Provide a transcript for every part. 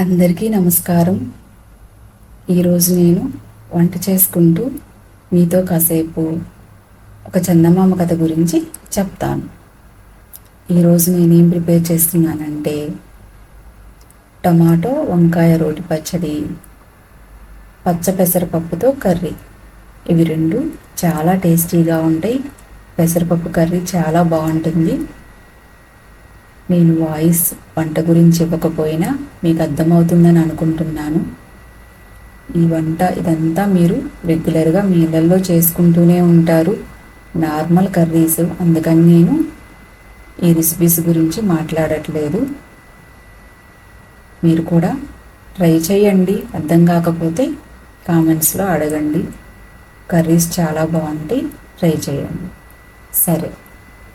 అందరికీ నమస్కారం. ఈరోజు నేను వంట చేసుకుంటూ మీతో కాసేపు ఒక చందమామ కథ గురించి చెప్తాను. ఈరోజు నేనేం ప్రిపేర్ చేస్తున్నానంటే టమాటో వంకాయ రోటి పచ్చడి పచ్చ పెసరపప్పుతో కర్రీ. ఇవి రెండు చాలా టేస్టీగా ఉంటాయి. పెసరపప్పు కర్రీ చాలా బాగుంటుంది. నేను వాయిస్ వంట గురించి ఇవ్వకపోయినా మీకు అర్థమవుతుందని అనుకుంటున్నాను. ఈ వంట ఇదంతా మీరు రెగ్యులర్గా మీ ఇళ్ళల్లో చేసుకుంటూనే ఉంటారు. నార్మల్ కర్రీస్ అందుకని నేను ఈ రెసిపీస్ గురించి మాట్లాడట్లేదు. మీరు కూడా ట్రై చేయండి. అర్థం కాకపోతే కామెంట్స్లో అడగండి. కర్రీస్ చాలా బాగుంటాయి ట్రై చేయండి. సరే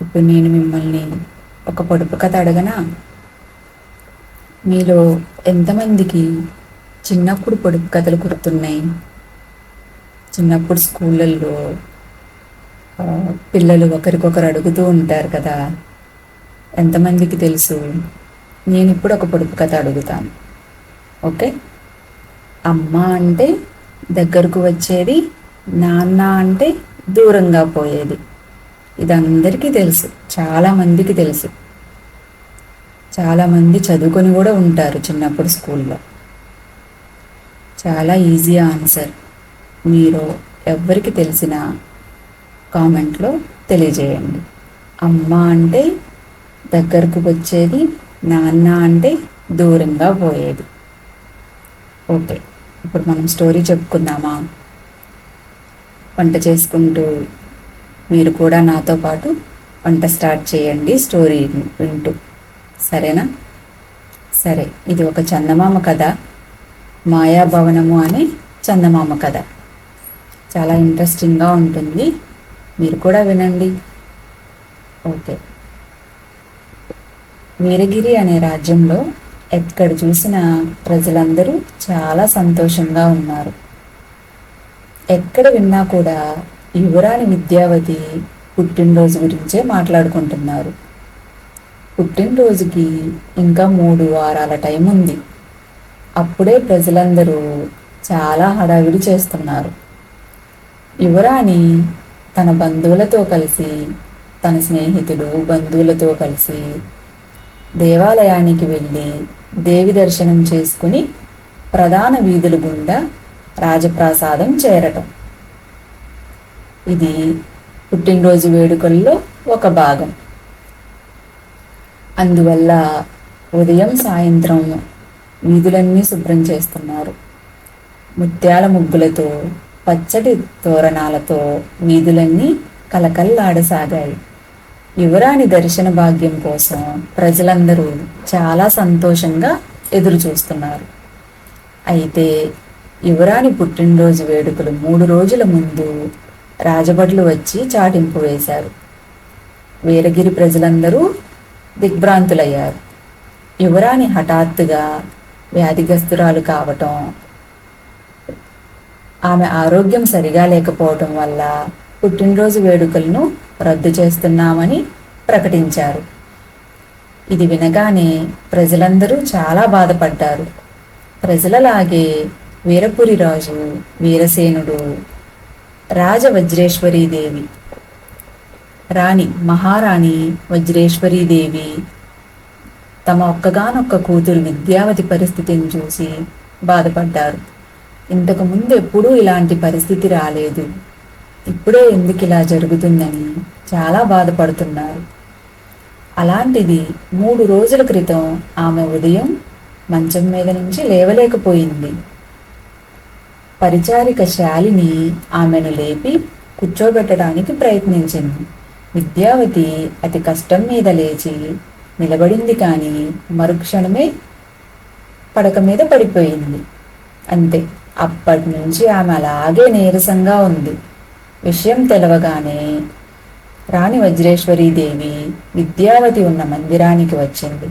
ఇప్పుడు నేను మిమ్మల్ని ఒక పొడుపు కథ అడగనా? మీలో ఎంతమందికి చిన్నప్పుడు పొడుపు కథలు గుర్తున్నాయి? చిన్నప్పుడు స్కూళ్ళల్లో పిల్లలు ఒకరికొకరు అడుగుతూ ఉంటారు కదా. ఎంతమందికి తెలుసు? నేను ఇప్పుడు ఒక పొడుపు కథ అడుగుతాను. ఓకే? అమ్మ అంటే దగ్గరకు వచ్చేది నాన్న అంటే దూరంగా పోయేది. ఇది అందరికీ తెలుసు. చాలా మందికి తెలుసు. చాలామంది చదువుకొని కూడా ఉంటారు చిన్నప్పుడు స్కూల్లో. చాలా ఈజీ ఆన్సర్. మీరు ఎవరికి తెలిసిన కామెంట్లో తెలియజేయండి. అమ్మ అంటే దగ్గరకు వచ్చేది నాన్న అంటే దూరంగా పోయేది. ఓకే ఇప్పుడు మనం స్టోరీ చెప్పుకుందామా? వంట చేసుకుంటూ మీరు కూడా నాతో పాటు వంట స్టార్ట్ చేయండి స్టోరీ వింటూ. సరేనా? సరే ఇది ఒక చందమామ కథ మాయాభవనము అనే చందమామ కథ. చాలా ఇంట్రెస్టింగ్గా ఉంటుంది. మీరు కూడా వినండి. ఓకే. వీరగిరి అనే రాజ్యంలో ఎక్కడ చూసిన ప్రజలందరూ చాలా సంతోషంగా ఉన్నారు. ఎక్కడ విన్నా కూడా యువరాణి విద్యావతి పుట్టినరోజు గురించే మాట్లాడుకుంటున్నారు. పుట్టినరోజుకి ఇంకా మూడు వారాల టైం ఉంది. అప్పుడే ప్రజలందరూ చాలా హడావిడి చేస్తున్నారు. యువరాణి తన బంధువులతో కలిసి తన స్నేహితులు బంధువులతో కలిసి దేవాలయానికి వెళ్ళి దేవి దర్శనం చేసుకుని ప్రధాన వీధుల గుండా రాజప్రాసాదం చేరటం. ఇది పుట్టినరోజు వేడుకల్లో ఒక భాగం. అందువల్ల ఉదయం సాయంత్రం వీధులన్నీ శుభ్రం చేస్తున్నారు. ముత్యాల ముగ్గులతో పచ్చటి తోరణాలతో వీధులన్నీ కలకల్లాడసాగాయి యువరాణి దర్శన భాగ్యం కోసం ప్రజలందరూ చాలా సంతోషంగా ఎదురు చూస్తున్నారు అయితే యువరాణి పుట్టినరోజు వేడుకలు మూడు రోజుల ముందు రాజభట్లు వచ్చి చాటింపు వేశారు. వీరగిరి ప్రజలందరూ దిగ్భ్రాంతులయ్యారు. యువరాణి హఠాత్తుగా వ్యాధిగ్రస్తురాలు కావటం ఆమె ఆరోగ్యం సరిగా లేకపోవటం వల్ల పుట్టినరోజు వేడుకలను రద్దు చేస్తున్నామని ప్రకటించారు. ఇది వినగానే ప్రజలందరూ చాలా బాధపడ్డారు. ప్రజలలాగే వీరపురి రాజు వీరసేనుడు రాజవజ్రేశ్వరీదేవి వజ్రేశ్వరీదేవి రాణి మహారాణి వజ్రేశ్వరీదేవి తమ ఒక్కగానొక్క కూతురు విద్యావతి పరిస్థితిని చూసి బాధపడ్డారు. ఇంతకు ముందు ఎప్పుడూ ఇలాంటి పరిస్థితి రాలేదు. ఇప్పుడే ఎందుకు ఇలా జరుగుతుందని చాలా బాధపడుతున్నారు. అలాంటిది మూడు రోజుల క్రితం ఆమె ఉదయం మంచం మీద నుంచి లేవలేకపోయింది. పరిచారిక శాలిని ఆమెను లేపి కూర్చోబెట్టడానికి ప్రయత్నించింది. విద్యావతి అతి కష్టం మీద లేచి నిలబడింది కానీ మరుక్షణమే పడక మీద పడిపోయింది. అంతే అప్పటి నుంచి ఆమె అలాగే నీరసంగా ఉంది. విషయం తెలవగానే రాణి వజ్రేశ్వరీదేవి విద్యావతి ఉన్న మందిరానికి వచ్చింది.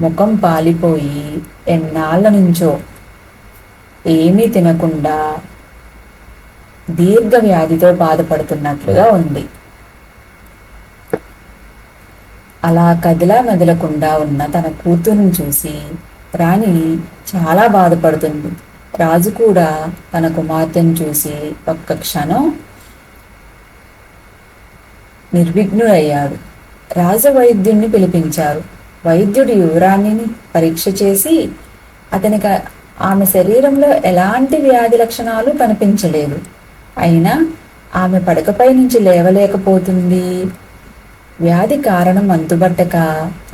ముఖం పాలిపోయి ఎన్నాళ్ళ నుంచో ఏమీ తినకుండా దీర్ఘ వ్యాధితో బాధపడుతున్నట్లుగా ఉంది. అలా కదిలా మెదలకుండా ఉన్న తన కూతురుని చూసి రాణి చాలా బాధపడుతుంది. రాజు కూడా తన కుమార్తెను చూసి ఒక్క క్షణం నిర్విఘ్నుడయ్యాడు. రాజు వైద్యుణ్ణి పిలిపించారు. వైద్యుడు యువరాణిని పరీక్ష చేసి అతనికి ఆమె శరీరంలో ఎలాంటి వ్యాధి లక్షణాలు కనిపించలేదు. అయినా ఆమె పడకపై నుంచి లేవలేకపోతుంది. వ్యాధి కారణం అంతుబట్టక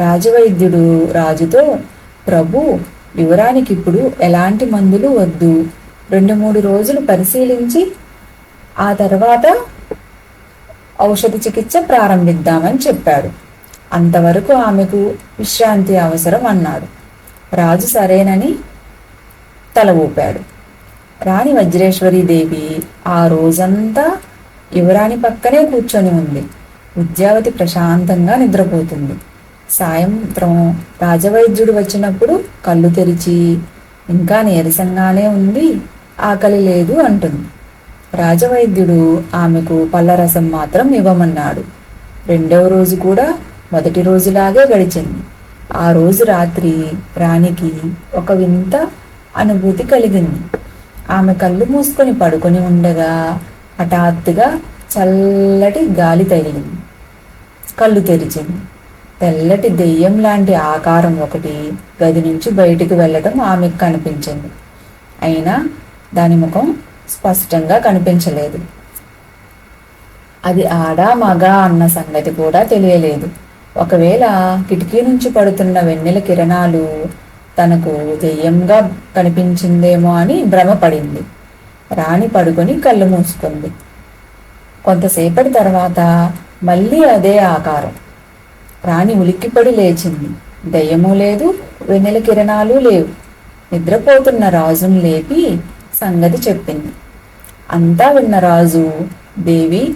రాజవైద్యుడు రాజుతో ప్రభు యువరానికి ఇప్పుడు ఎలాంటి మందులు వద్దు. రెండు మూడు రోజులు పరిశీలించి ఆ తర్వాత ఔషధ చికిత్స ప్రారంభిద్దామని చెప్పాడు. అంతవరకు ఆమెకు విశ్రాంతి అవసరం అన్నాడు. రాజు సరేనని తల ఊపాడు. రాణి వజ్రేశ్వరీదేవి ఆ రోజంతా యువరాణి పక్కనే కూర్చొని ఉంది. విద్యావతి ప్రశాంతంగా నిద్రపోతుంది. సాయంత్రం రాజవైద్యుడు వచ్చినప్పుడు కళ్ళు తెరిచి ఇంకా నీరసంగానే ఉంది ఆకలి లేదు అంటుంది. రాజవైద్యుడు ఆమెకు పళ్ళరసం మాత్రం ఇవ్వమన్నాడు. రెండవ రోజు కూడా మొదటి రోజులాగే గడిచింది. ఆ రోజు రాత్రి రాణికి ఒక వింత అనుభూతి కలిగింది. ఆమె కళ్ళు మూసుకొని పడుకొని ఉండగా హఠాత్తుగా చల్లటి గాలి తగిలింది. కళ్ళు తెరిచింది. తెల్లటి దెయ్యం లాంటి ఆకారం ఒకటి గది నుంచి బయటికి వెళ్ళటం ఆమెకు కనిపించింది. అయినా దాని ముఖం స్పష్టంగా కనిపించలేదు. అది ఆడా మగ అన్న సంగతి కూడా తెలియలేదు. ఒకవేళ కిటికీ నుంచి పడుతున్న వెన్నెల కిరణాలు తనకు దెయ్యంగా కనిపించిందేమో అని భ్రమపడింది రాణి పడుకొని కళ్ళు మూసుకుంది. కొంతసేపటి తర్వాత మళ్ళీ అదే ఆకారం. రాణి ఉలిక్కిపడి లేచింది. దయ్యము లేదు వెన్నెల కిరణాలు లేవు. నిద్రపోతున్న రాజును లేపి సంగతి చెప్పింది. అంతా విన్న రాజు దేవి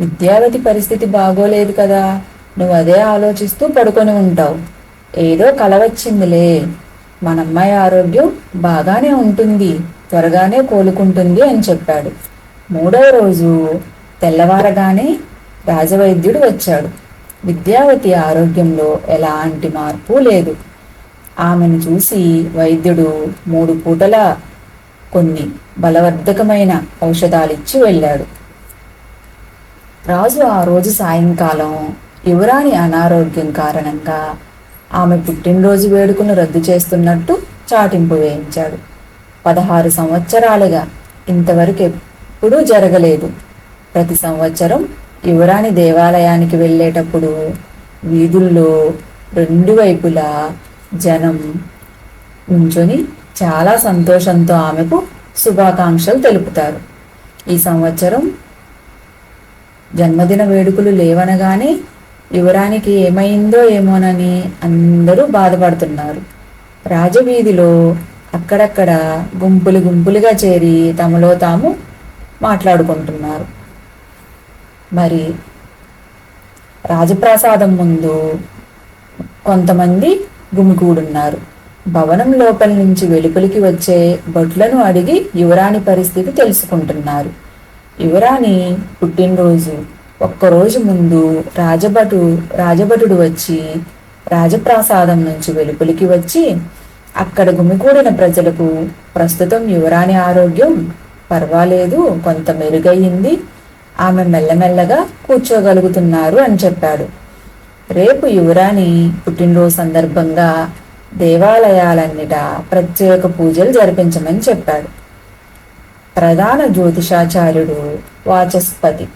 విద్యావతి పరిస్థితి బాగోలేదు కదా. నువ్వు అదే ఆలోచిస్తూ పడుకొని ఉంటావు. ఏదో కల వచ్చిందిలే. మనమ్మాయి ఆరోగ్యం బాగానే ఉంటుంది త్వరగానే కోలుకుంటుంది అని చెప్పాడు. మూడవ రోజు తెల్లవారగానే రాజవైద్యుడు వచ్చాడు. విద్యావతి ఆరోగ్యంలో ఎలాంటి మార్పు లేదు. ఆమెను చూసి వైద్యుడు మూడు పూటల కొన్ని బలవర్ధకమైన ఔషధాలిచ్చి వెళ్ళాడు. రాజు ఆ రోజు సాయంకాలం యువరాణి అనారోగ్యం కారణంగా ఆమె పుట్టినరోజు వేడుకను రద్దు చేస్తున్నట్టు చాటింపు వేయించాడు. పదహారు సంవత్సరాలుగా ఇంతవరకు ఎప్పుడూ జరగలేదు. ప్రతి సంవత్సరం యువరాణి దేవాలయానికి వెళ్ళేటప్పుడు వీధుల్లో రెండు వైపులా జనం ఉంచుని చాలా సంతోషంతో ఆమెకు శుభాకాంక్షలు తెలుపుతారు. ఈ సంవత్సరం జన్మదిన వేడుకలు లేవనగానే యువరానికి ఏమైందో ఏమోనని అందరూ బాధపడుతున్నారు. రాజవీధిలో అక్కడక్కడ గుంపులు గుంపులుగా చేరి తమలో తాము మాట్లాడుకుంటున్నారు. మరి రాజప్రాసాదం ముందు కొంతమంది గుమిగూడున్నారు. భవనం లోపల నుంచి వెలుపలికి వచ్చే భటులను అడిగి యువరాణి పరిస్థితి తెలుసుకుంటున్నారు. యువరాణి పుట్టినరోజు ఒక్కరోజు ముందు రాజభటు రాజభటుడు వచ్చి రాజప్రాసాదం నుంచి వెలుపలికి వచ్చి అక్కడ గుమికూడిన ప్రజలకు ప్రస్తుతం యువరాణి ఆరోగ్యం పర్వాలేదు కొంత మెరుగయ్యింది. ఆమె మెల్లమెల్లగా కూర్చోగలుగుతున్నారు అని చెప్పాడు. రేపు యువరాణి పుట్టినరోజు సందర్భంగా దేవాలయాలన్నిట ప్రత్యేక పూజలు జరిపించమని చెప్పాడు. ప్రధాన జ్యోతిషాచార్యుడు వాచస్పతి.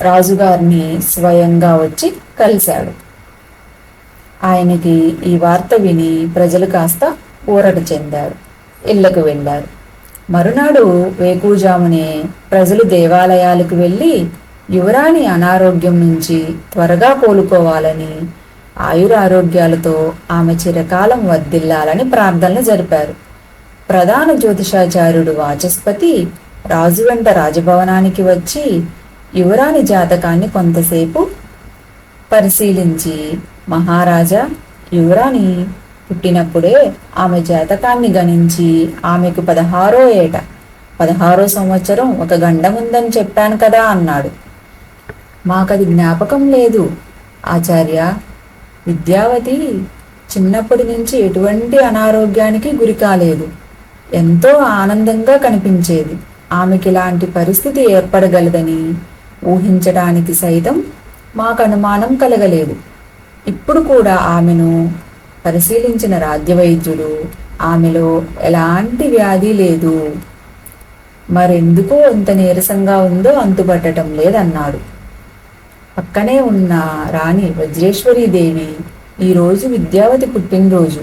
రాజుగారిని స్వయంగా వచ్చి కలిశాడు. ఆయనకి ఈ వార్త విని ప్రజలు కాస్త ఊరట చెందారు. ఇళ్ళకు వెళ్ళారు. మరునాడు వేకుజామునే ప్రజలు దేవాలయాలకు వెళ్ళి యువరాణి అనారోగ్యం నుంచి త్వరగా కోలుకోవాలని ఆయురారోగ్యాలతో ఆమె చిరకాలం వర్ధిల్లాలని ప్రార్థనలు జరిపారు. ప్రధాన జ్యోతిషాచార్యుడు వాచస్పతి రాజు వెంట రాజభవనానికి వచ్చి యువరాణి జాతకాన్ని కొంతసేపు పరిశీలించి మహారాజా యువరాణి పుట్టినప్పుడే ఆమె జాతకాన్ని గణించి ఆమెకు పదహారో ఏట. పదహారో సంవత్సరం ఒక గండం ఉందని చెప్పాను కదా అన్నాడు. మాకది జ్ఞాపకం లేదు. ఆచార్య విద్యావతి చిన్నప్పటి నుంచి ఎటువంటి అనారోగ్యానికి గురి కాలేదు. ఎంతో ఆనందంగా కనిపించేది. ఆమెకి ఇలాంటి పరిస్థితి ఏర్పడగలదని ఊహించడానికి సైతం మాకు అనుమానం కలగలేదు. ఇప్పుడు కూడా ఆమెను పరిశీలించిన రాజ్యవైద్యుడు ఆమెలో ఎలాంటి వ్యాధి లేదు. మరెందుకో ఎంత నీరసంగా ఉందో అంతుపట్టడం లేదన్నాడు. పక్కనే ఉన్న రాణి వజ్రేశ్వరి దేవి ఈరోజు విద్యావతి పుట్టినరోజు.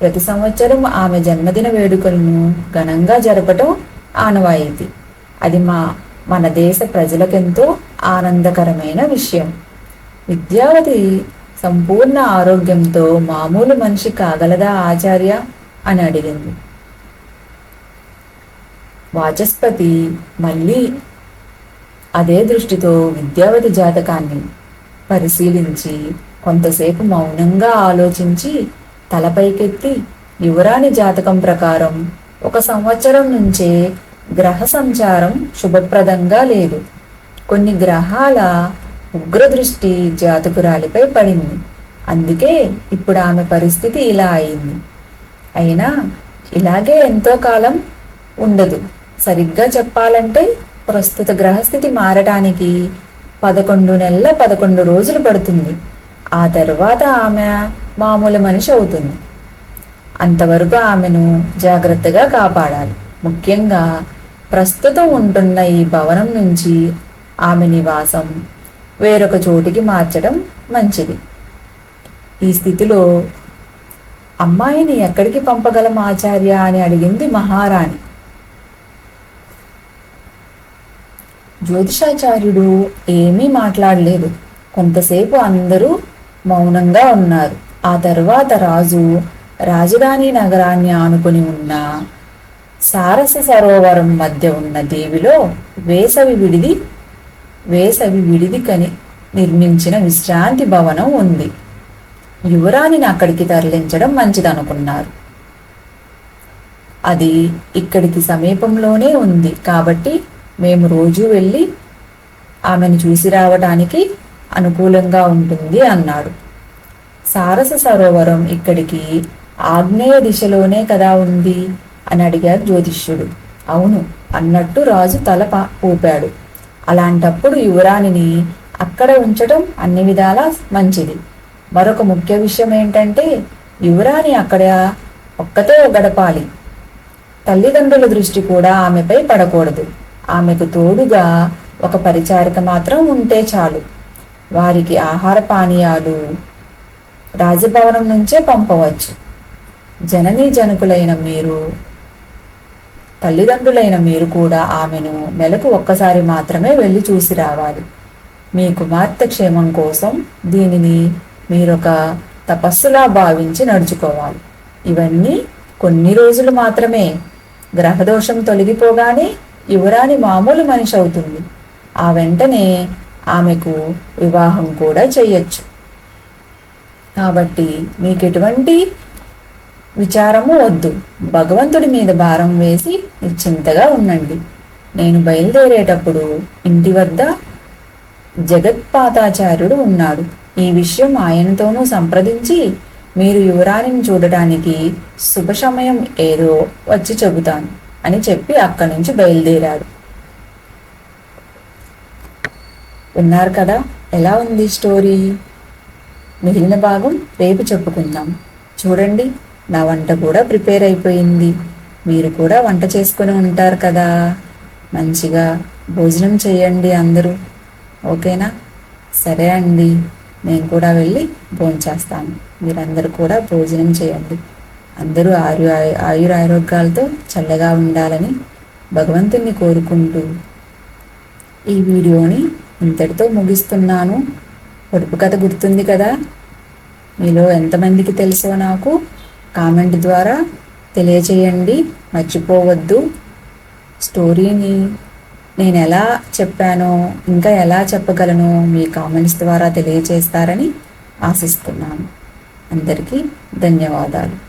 ప్రతి సంవత్సరం ఆమె జన్మదిన వేడుకలను ఘనంగా జరపటం ఆనవాయితీ. అది మా మన దేశ ప్రజలకెంతో ఆనందకరమైన విషయం. విద్యావతి సంపూర్ణ ఆరోగ్యంతో మామూలు మనిషి కాగలదా ఆచార్య? అని అడిగింది. వాచస్పతి మళ్ళీ అదే దృష్టితో విద్యావతి జాతకాన్ని పరిశీలించి కొంతసేపు మౌనంగా ఆలోచించి తలపైకెత్తి యువరాణి జాతకం ప్రకారం ఒక సంవత్సరం నుంచే గ్రహ సంచారం శుభప్రదంగా లేదు. కొన్ని గ్రహాల ఉగ్రదృష్టి జాతకురాలిపై పడింది. అందుకే ఇప్పుడు ఆమె పరిస్థితి ఇలా అయింది. అయినా ఇలాగే ఎంతో కాలం ఉండదు. సరిగ్గా చెప్పాలంటే ప్రస్తుత గ్రహస్థితి మారటానికి పదకొండు నెలల పదకొండు రోజులు పడుతుంది. ఆ తర్వాత ఆమె మామూలు మనిషి అవుతుంది. అంతవరకు ఆమెను జాగ్రత్తగా కాపాడాలి. ముఖ్యంగా ప్రస్తుతం ఉంటున్న ఈ భవనం నుంచి ఆమె నివాసం వేరొక చోటికి మార్చడం మంచిది. ఈ స్థితిలో అమ్మాయిని ఎక్కడికి పంపగలం ఆచార్య అని అడిగింది మహారాణి. జ్యోతిషాచార్యుడు ఏమీ మాట్లాడలేదు. కొంతసేపు అందరూ మౌనంగా ఉన్నారు. ఆ తర్వాత రాజు రాజధాని నగరాన్ని ఆనుకుని ఉన్న సారస సరోవరం మధ్య ఉన్న దేవిలో వేసవి విడిది వేసవి విడిది కని నిర్మించిన విశ్రాంతి భవనం ఉంది. యువరాణిని అక్కడికి తరలించడం మంచిదనుకున్నారు. అది ఇక్కడికి సమీపంలోనే ఉంది. కాబట్టి మేము రోజు వెళ్ళి ఆమెను చూసి రావడానికి అనుకూలంగా ఉంటుంది అన్నాడు. సారస సరోవరం ఇక్కడికి ఆగ్నేయ దిశలోనే కదా ఉంది? అని అడిగారు జ్యోతిష్యుడు. అవును అన్నట్టు రాజు తల ఊపాడు. అలాంటప్పుడు యువరాణిని అక్కడ ఉంచడం అన్ని విధాలా మంచిది. మరొక ముఖ్య విషయం ఏంటంటే యువరాణి అక్కడ ఒక్కతే గడపాలి తల్లిదండ్రుల దృష్టి కూడా ఆమెపై పడకూడదు. ఆమెకు తోడుగా ఒక పరిచారిక మాత్రం ఉంటే చాలు. వారికి ఆహార పానీయాలు రాజభవనం నుంచే పంపవచ్చు. జననీ జనకులైన మీరు తల్లిదండ్రులైన మీరు కూడా ఆమెను నెలకు ఒక్కసారి మాత్రమే వెళ్ళి చూసి రావాలి. మీ కుమార్తె క్షేమం కోసం దీనిని మీరొక తపస్సులా భావించి నడుచుకోవాలి. ఇవన్నీ కొన్ని రోజులు మాత్రమే. గ్రహదోషం తొలగిపోగానే యువరాణి మామూలు మనిషి అవుతుంది. ఆ వెంటనే ఆమెకు వివాహం కూడా చేయొచ్చు కాబట్టి మీకు ఎటువంటి విచారము వద్దు. భగవంతుడి మీద భారం వేసి నిశ్చింతగా ఉండండి. నేను బయలుదేరేటప్పుడు ఇంటి వద్ద జగత్పాతాచార్యుడు ఉన్నాడు. ఈ విషయం ఆయనతోనూ సంప్రదించి మీరు యువరాణిని చూడటానికి శుభ సమయం ఏదో వచ్చి చెబుతాను అని చెప్పి అక్కడి నుంచి బయలుదేరాడు. విన్నారు కదా? ఎలా ఉంది స్టోరీ? మిగిలిన భాగం రేపు చెప్పుకుందాం. చూడండి. నా వంట కూడా ప్రిపేర్ అయిపోయింది. మీరు కూడా వంట చేసుకుని ఉంటారు కదా. మంచిగా భోజనం చేయండి అందరూ. ఓకేనా? సరే అండి. నేను కూడా వెళ్ళి భోంచేస్తాను మీరందరూ కూడా భోజనం చేయండి. అందరూ ఆయు ఆయుర ఆరోగ్యాలతో చల్లగా ఉండాలని భగవంతుణ్ణి కోరుకుంటూ ఈ వీడియోని ఇంతటితో ముగిస్తున్నాను. పొడుపు కథ గుర్తుంది కదా? మీలో ఎంతమందికి తెలుసో నాకు? కామెంట్ ద్వారా తెలియచేయండి మర్చిపోవద్దు. స్టోరీని నేను ఎలా చెప్పానో ఇంకా ఎలా చెప్పగలను మీ కామెంట్స్ ద్వారా తెలియజేస్తారని ఆశిస్తున్నాను. అందరికీ ధన్యవాదాలు.